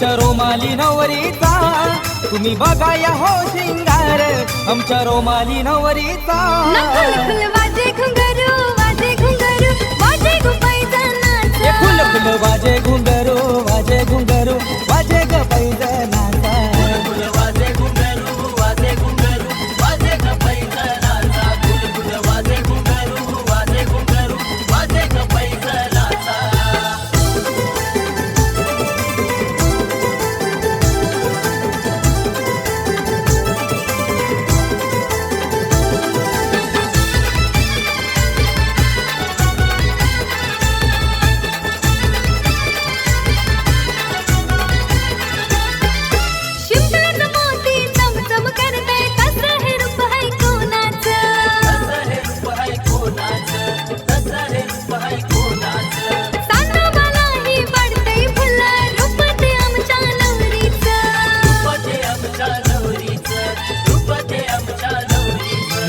आमच्या रोमाली नवरीचा. तुम्ही बघा या हो शिंगार आमच्या रोमाली नवरीचा. नकल खुल वाजे घुंगरू वाजे घुंगरू.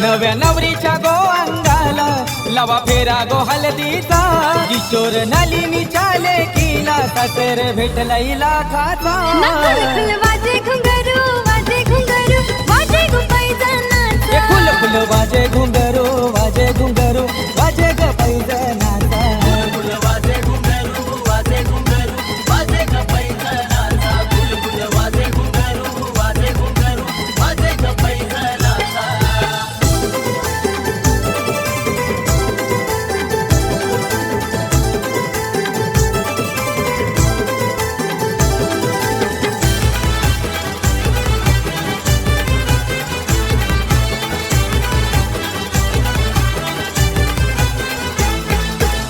नव्या नवरीच्या गो अंगाला लवा फेरा गो हलदीचा किशोर नलिनीच्या लेकीला सासर भेटला नकल खुल वाजे घुंगरू वाजे घुंगरू वाजे घुंगरू. वाजे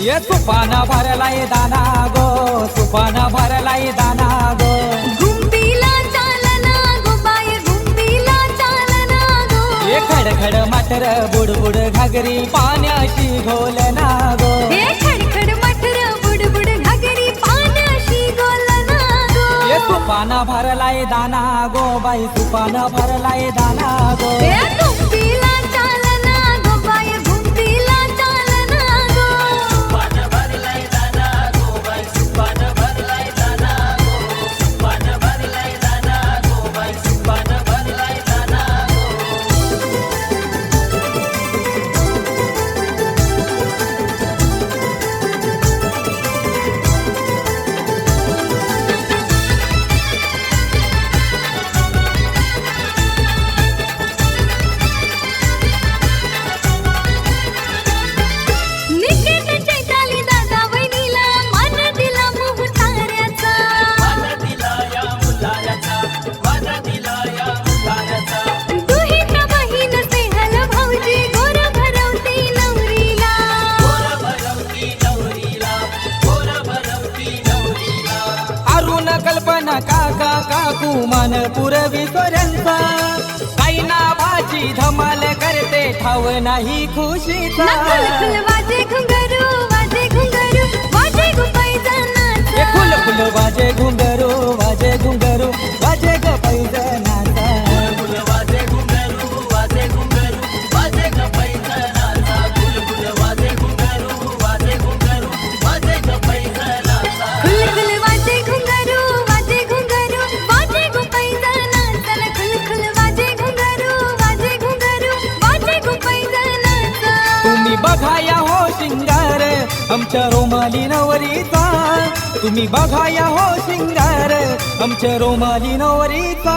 ये सुपाना भरलाय दाना गो सुपाना भरलाय दाना गो। घुमतीला चालना गो बाय घुमतीला चालना गो। ये खडखड माटर बुडबुड घागरी पाण्याशी घोलना गो। हे खडखड मठर बुडबुड घागरी पाण्याशी गोलना गो। ये सुपाना भरलाय दाना गो बाई सुपाना भरलाय दाना मान पुरवी सोऱ्यांचा काही ना भाजी धमाल करते ठाव नाही खुशीचा. आमच्या रोमाली नवरीचा तुम्ही बघा या हो सिंगार आमच्या रोमाली नवरीचा